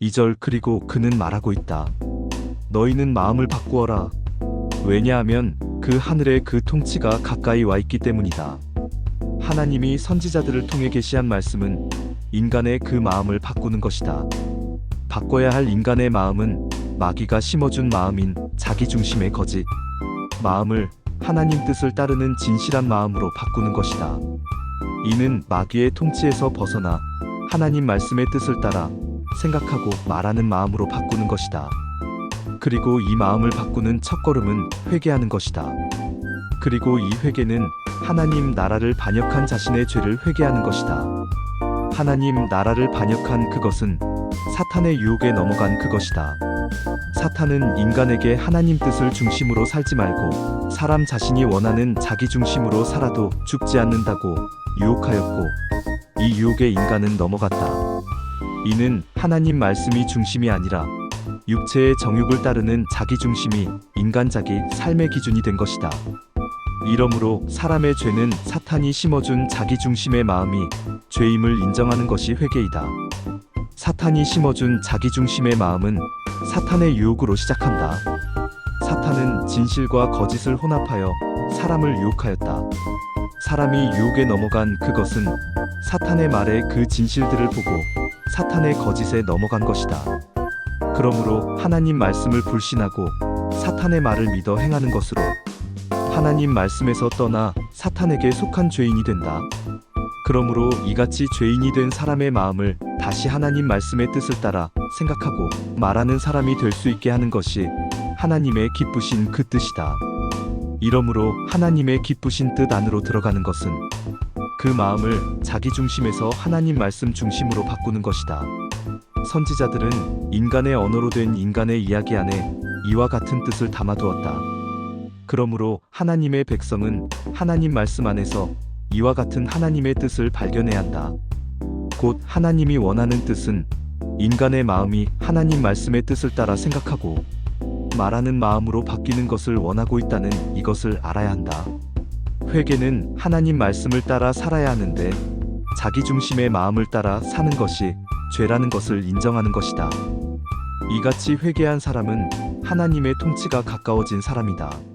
2절 그리고 그는 말하고 있다. 너희는 마음을 바꾸어라. 왜냐하면 그 하늘의 그 통치가 가까이 와 있기 때문이다. 하나님이 선지자들을 통해 계시한 말씀은 인간의 그 마음을 바꾸는 것이다. 바꿔야 할 인간의 마음은 마귀가 심어준 마음인 자기중심의 거짓 마음을 하나님 뜻을 따르는 진실한 마음으로 바꾸는 것이다. 이는 마귀의 통치에서 벗어나 하나님 말씀의 뜻을 따라 생각하고 말하는 마음으로 바꾸는 것이다. 그리고 이 마음을 바꾸는 첫 걸음은 회개하는 것이다. 그리고 이 회개는 하나님 나라를 반역한 자신의 죄를 회개하는 것이다. 하나님 나라를 반역한 그것은 사탄의 유혹에 넘어간 그것이다. 사탄은 인간에게 하나님 뜻을 중심으로 살지 말고 사람 자신이 원하는 자기 중심으로 살아도 죽지 않는다고 유혹하였고 이 유혹에 인간은 넘어갔다. 이는 하나님 말씀이 중심이 아니라 육체의 정욕을 따르는 자기 중심이 인간작이 삶의 기준이 된 것이다. 이러므로 사람의 죄는 사탄이 심어준 자기 중심의 마음이 죄임을 인정하는 것이 회개이다. 사탄이 심어준 자기 중심의 마음은 사탄의 유혹으로 시작한다. 사탄은 진실과 거짓을 혼합하여 사람을 유혹하였다. 사람이 유혹에 넘어간 그것은 사탄의 말에 그 진실들을 보고 사탄의 거짓에 넘어간 것이다. 그러므로 하나님 말씀을 불신하고 사탄의 말을 믿어 행하는 것으로 하나님 말씀에서 떠나 사탄에게 속한 죄인이 된다. 그러므로 이같이 죄인이 된 사람의 마음을 다시 하나님 말씀의 뜻을 따라 생각하고 말하는 사람이 될 수 있게 하는 것이 하나님의 기쁘신 그 뜻이다. 이러므로 하나님의 기쁘신 뜻 안으로 들어가는 것은 그 마음을 자기 중심에서 하나님 말씀 중심으로 바꾸는 것이다. 선지자들은 인간의 언어로 된 인간의 이야기 안에 이와 같은 뜻을 담아두었다. 그러므로 하나님의 백성은 하나님 말씀 안에서 이와 같은 하나님의 뜻을 발견해야 한다. 곧 하나님이 원하는 뜻은 인간의 마음이 하나님 말씀의 뜻을 따라 생각하고 말하는 마음으로 바뀌는 것을 원하고 있다는 이것을 알아야 한다. 회개는 하나님 말씀을 따라 살아야 하는데 자기 중심의 마음을 따라 사는 것이 죄라는 것을 인정하는 것이다. 이같이 회개한 사람은 하나님의 통치가 가까워진 사람이다.